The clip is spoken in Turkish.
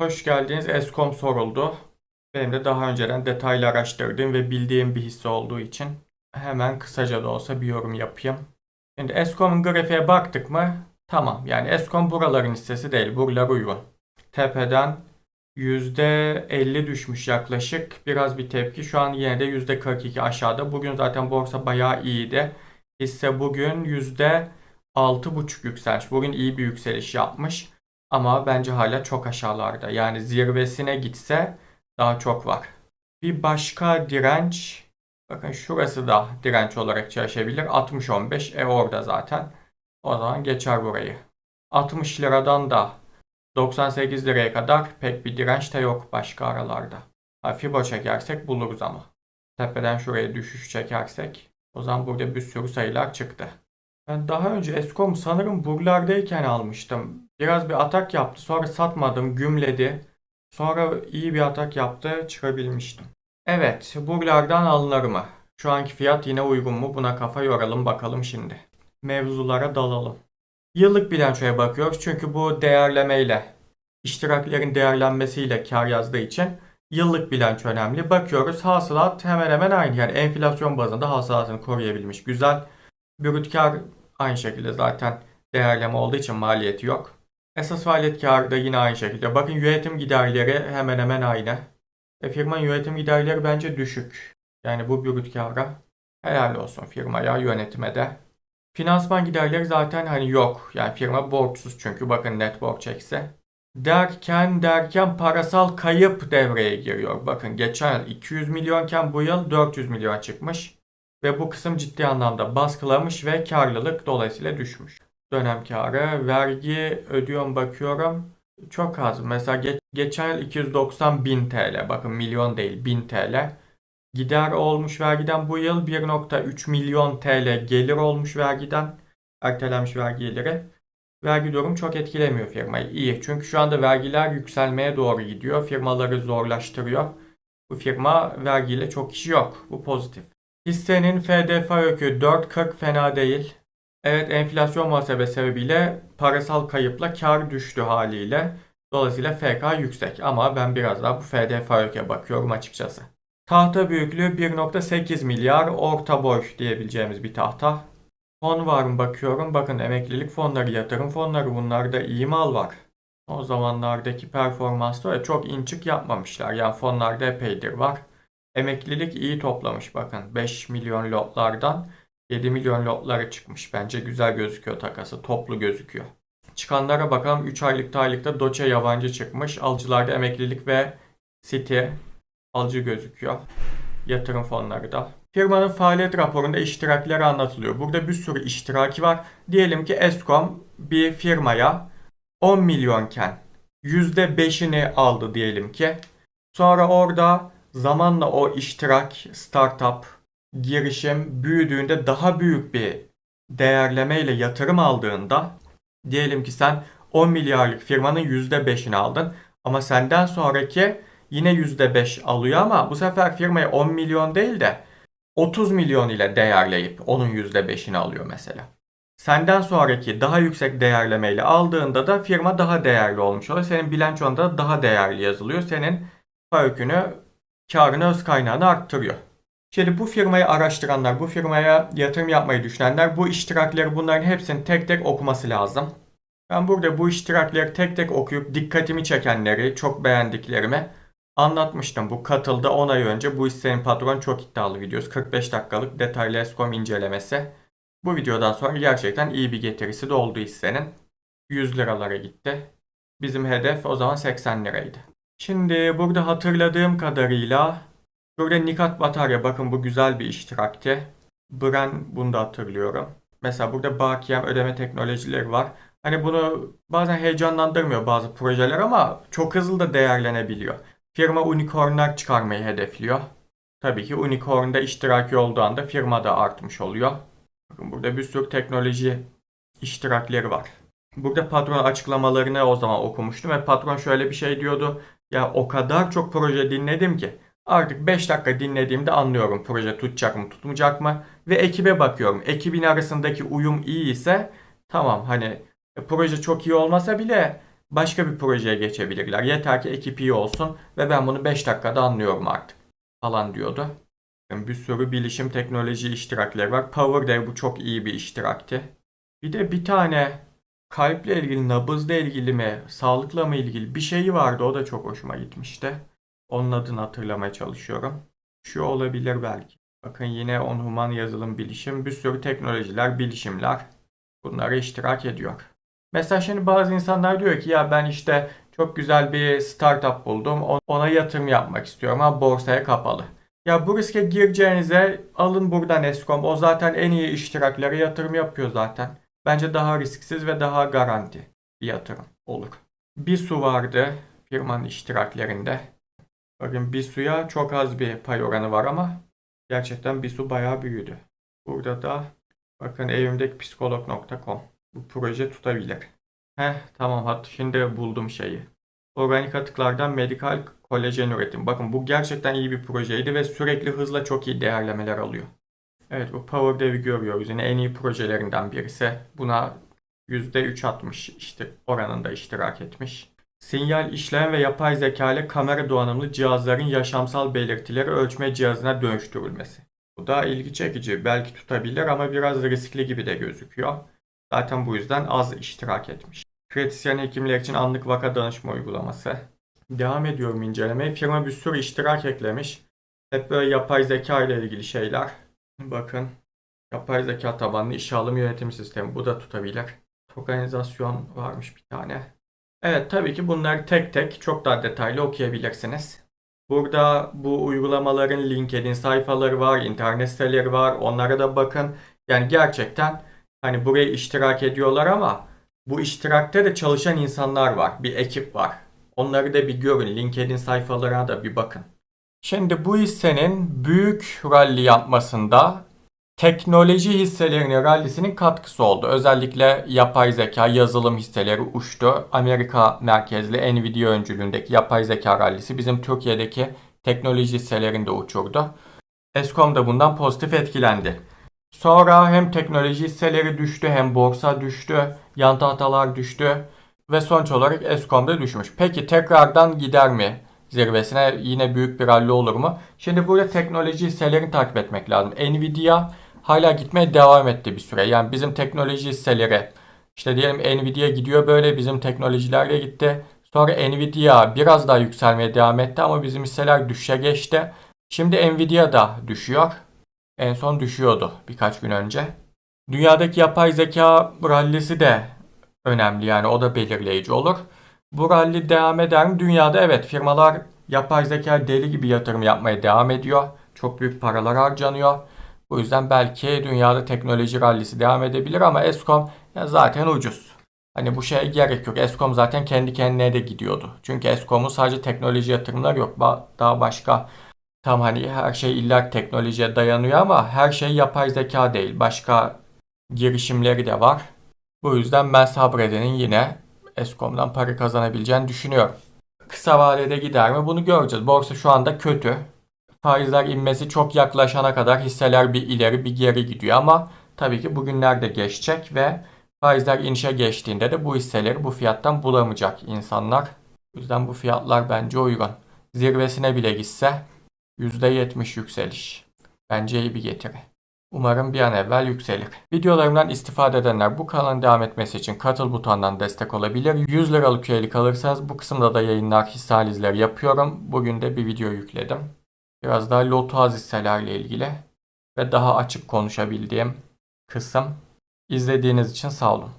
Hoş geldiniz. Eskom soruldu. Benim de daha önceden detaylı araştırdığım ve bildiğim bir hisse olduğu için hemen kısaca da olsa bir yorum yapayım. Şimdi Eskom'un grafiğe baktık mı? Tamam. Yani Eskom buraların hissesi değil. Buralar uygun. Tepeden %50 düşmüş yaklaşık. Biraz bir tepki. Şu an yine de %42 aşağıda. Bugün zaten borsa bayağı iyiydi. Hisse bugün %6,5 yükselmiş. Bugün iyi bir yükseliş yapmış. Ama bence hala çok aşağılarda. Yani zirvesine gitse daha çok var. Bir başka direnç. Bakın şurası da direnç olarak çalışabilir. 60-15. E orada zaten. O zaman geçer burayı. 60 liradan da 98 liraya kadar pek bir direnç de yok başka aralarda. Ha, Fibo çekersek buluruz ama. Tepeden şuraya düşüş çekersek. O zaman burada bir sürü sayılar çıktı. Ben daha önce Eskom sanırım buralardayken almıştım. Biraz bir atak yaptı. Sonra satmadım. Gümledi. Sonra iyi bir atak yaptı. Çıkabilmiştim. Evet. Buralardan alınır mı? Şu anki fiyat yine uygun mu? Buna kafa yoralım bakalım şimdi. Mevzulara dalalım. Yıllık bilançoya bakıyoruz. Çünkü bu değerlemeyle, iştiraklerin değerlenmesiyle kar yazdığı için yıllık bilanço önemli. Bakıyoruz hasılat hemen hemen aynı. Yani enflasyon bazında hasılatını koruyabilmiş. Güzel. Brüt kar aynı şekilde zaten değerleme olduğu için maliyeti yok. Esas faaliyet karı da yine aynı şekilde. Bakın yönetim giderleri hemen hemen aynı. E firmanın yönetim giderleri bence düşük. Yani bu brüt kara helal olsun firmaya, yönetime de. Finansman giderleri zaten hani yok. Yani firma borçsuz çünkü bakın net borç eksi. Derken derken parasal kayıp devreye giriyor. Bakın geçen yıl 200 milyonken bu yıl 400 milyon çıkmış. Ve bu kısım ciddi anlamda baskılamış ve karlılık dolayısıyla düşmüş. Dönem karı, vergi ödüyorum bakıyorum. Çok az. Mesela geç- geçen yıl 290 bin TL. Bakın milyon değil 1000 TL. Gider olmuş vergiden bu yıl 1.3 milyon TL gelir olmuş vergiden. Ertelenmiş vergi geliri. Vergi durum çok etkilemiyor firmayı. İyi. Çünkü şu anda vergiler yükselmeye doğru gidiyor. Firmaları zorlaştırıyor. Bu firma vergiyle çok işi yok. Bu pozitif. Hissenin FDF öykü 4.40 fena değil. Evet enflasyon muhasebe sebebiyle parasal kayıpla kar düştü haliyle. Dolayısıyla FK yüksek ama ben biraz daha bu FDF öyküye bakıyorum açıkçası. Tahta büyüklüğü 1.8 milyar orta boy diyebileceğimiz bir tahta. Fon var mı bakıyorum. Bakın emeklilik fonları, yatırım fonları bunlarda iyi mal var. O zamanlardaki performansta çok inçik yapmamışlar. Yani fonlarda epeydir var. Emeklilik iyi toplamış bakın. 5 milyon lotlardan 7 milyon lotlara çıkmış. Bence güzel gözüküyor takası. Toplu gözüküyor. Çıkanlara bakalım. 3 aylıkta aylıkta Doçe yabancı çıkmış. Alıcılarda emeklilik ve City alıcı gözüküyor. Yatırım fonları da. Firmanın faaliyet raporunda iştirakleri anlatılıyor. Burada bir sürü iştiraki var. Diyelim ki Eskom bir firmaya 10 milyonken %5'ini aldı diyelim ki. Sonra orada zamanla o iştirak, startup, girişim büyüdüğünde daha büyük bir değerlemeyle yatırım aldığında diyelim ki sen 10 milyarlık firmanın %5'ini aldın ama senden sonraki yine %5 alıyor ama bu sefer firmaya 10 milyon değil de 30 milyon ile değerleyip onun %5'ini alıyor mesela. Senden sonraki daha yüksek değerlemeyle aldığında da firma daha değerli olmuş oluyor. Senin bilançonda da daha değerli yazılıyor. Senin öykünü, karını, öz kaynağını arttırıyor. Şimdi bu firmayı araştıranlar, bu firmaya yatırım yapmayı düşünenler bu iştirakleri bunların hepsini tek tek okuması lazım. Ben burada bu iştirakleri tek tek okuyup dikkatimi çekenleri, çok beğendiklerimi anlatmıştım. Bu katıldı 10 ay önce bu hissenin patron çok iddialı videosu. 45 dakikalık detaylı Eskom incelemesi. Bu videodan sonra gerçekten iyi bir getirisi de oldu hissenin. 100 liralara gitti. Bizim hedef o zaman 80 liraydı. Şimdi burada hatırladığım kadarıyla burada Nikat Batarya bakın bu güzel bir iştirakti. Bren bunu da hatırlıyorum. Mesela burada Bakiyem ödeme teknolojileri var. Hani bunu bazen heyecanlandırmıyor bazı projeler ama çok hızlı da değerlenebiliyor. Firma unicornlar çıkarmayı hedefliyor. Tabii ki unicorn'da iştiraki olduğu anda firma da artmış oluyor. Bakın burada bir sürü teknoloji iştirakleri var. Burada patron açıklamalarını o zaman okumuştum ve patron şöyle bir şey diyordu. Ya o kadar çok proje dinledim ki artık 5 dakika dinlediğimde anlıyorum proje tutacak mı tutmayacak mı ve ekibe bakıyorum. Ekibin arasındaki uyum iyi ise tamam hani e, proje çok iyi olmasa bile başka bir projeye geçebilirler. Yeter ki ekip iyi olsun ve ben bunu 5 dakikada anlıyorum artık falan diyordu. Yani bir sürü bilişim teknoloji iştirakleri var. PowerDev bu çok iyi bir iştirakti. Bir de bir tane kalple ilgili, nabızla ilgili mi, sağlıkla mı ilgili bir şeyi vardı. O da çok hoşuma gitmişti. Onun adını hatırlamaya çalışıyorum. Şu olabilir belki. Bakın yine onhuman yazılım bilişim. Bir sürü teknolojiler, bilişimler bunlara iştirak ediyor. Mesela şimdi bazı insanlar diyor ki ya ben işte çok güzel bir startup buldum. Ona yatırım yapmak istiyorum ama borsaya kapalı. Ya bu riske gireceğinize alın buradan Eskom. O zaten en iyi iştiraklere yatırım yapıyor zaten. Bence daha risksiz ve daha garanti bir yatırım olur. Bisu vardı firmanın iştiraklerinde. Bakın Bisu'ya çok az bir pay oranı var ama gerçekten Bisu bayağı büyüdü. Burada da bakın evimdeki psikolog.com. Bu proje tutabilir. Heh tamam hat şimdi buldum şeyi. Organik atıklardan medikal kolajen üretim. Bakın bu gerçekten iyi bir projeydi ve sürekli hızla çok iyi değerlemeler alıyor. Evet bu Power Dev'i görüyoruz. Yine en iyi projelerinden birisi. Buna %3.60 işte oranında iştirak etmiş. Sinyal işlem ve yapay zeka ile kamera donanımlı cihazların yaşamsal belirtileri ölçme cihazına dönüştürülmesi. Bu da ilgi çekici. Belki tutabilir ama biraz riskli gibi de gözüküyor. Zaten bu yüzden az iştirak etmiş. Kritisyen hekimler için anlık vaka danışma uygulaması. Devam ediyorum incelemeye. Firma bir sürü iştirak eklemiş. Hep böyle yapay zeka ile ilgili şeyler. Bakın. Yapay zeka tabanlı işe alım yönetim sistemi. Bu da tutabilir. Organizasyon varmış bir tane. Evet tabii ki bunları tek tek çok daha detaylı okuyabilirsiniz. Burada bu uygulamaların LinkedIn sayfaları var, internet siteleri var. Onlara da bakın. Yani gerçekten hani buraya iştirak ediyorlar ama bu iştirakte de çalışan insanlar var. Bir ekip var. Onları da bir görün. LinkedIn sayfalarına da bir bakın. Şimdi bu hissenin büyük rally yapmasında teknoloji hisselerinin rallisinin katkısı oldu. Özellikle yapay zeka, yazılım hisseleri uçtu. Amerika merkezli Nvidia öncülüğündeki yapay zeka rallisi bizim Türkiye'deki teknoloji hisselerinde de uçurdu. Eskom da bundan pozitif etkilendi. Sonra hem teknoloji hisseleri düştü hem borsa düştü, yan tahtalar düştü ve sonuç olarak Eskom da düşmüş. Peki tekrardan gider mi? Zirvesine yine büyük bir rally olur mu? Şimdi burada teknoloji hisselerini takip etmek lazım. Nvidia hala gitmeye devam etti bir süre. Yani bizim teknoloji hisseleri işte diyelim Nvidia gidiyor böyle bizim teknolojilerle gitti. Sonra Nvidia biraz daha yükselmeye devam etti ama bizim hisseler düşüşe geçti. Şimdi Nvidia da düşüyor. En son düşüyordu birkaç gün önce. Dünyadaki yapay zeka rallisi de önemli yani o da belirleyici olur. Bu rally devam eder mi? Dünyada evet firmalar yapay zeka deli gibi yatırım yapmaya devam ediyor. Çok büyük paralar harcanıyor. Bu yüzden belki dünyada teknoloji rallisi devam edebilir ama Eskom zaten ucuz. Hani bu şeye gerek yok. Eskom zaten kendi kendine de gidiyordu. Çünkü Eskom'un sadece teknoloji yatırımları yok. Daha başka tam hani her şey illa teknolojiye dayanıyor ama her şey yapay zeka değil. Başka girişimleri de var. Bu yüzden ben sabredenin yine Eskom'dan para kazanabileceğini düşünüyorum. Kısa vadede gider mi? Bunu göreceğiz. Borsa şu anda kötü. Faizler inmesi çok yaklaşana kadar hisseler bir ileri bir geri gidiyor ama tabii ki bugünler de geçecek ve faizler inişe geçtiğinde de bu hisseleri bu fiyattan bulamayacak insanlar. O yüzden bu fiyatlar bence uygun. Zirvesine bile gitse %70 yükseliş. Bence iyi bir getiri. Umarım bir an evvel yükselir. Videolarımdan istifade edenler bu kanalın devam etmesi için katıl butonundan destek olabilir. 100 liralık üyelik alırsanız bu kısımda da yayınlar, hisse analizleri yapıyorum. Bugün de bir video yükledim. Biraz daha lotu hisselerle ilgili ve daha açık konuşabildiğim kısım. İzlediğiniz için sağ olun.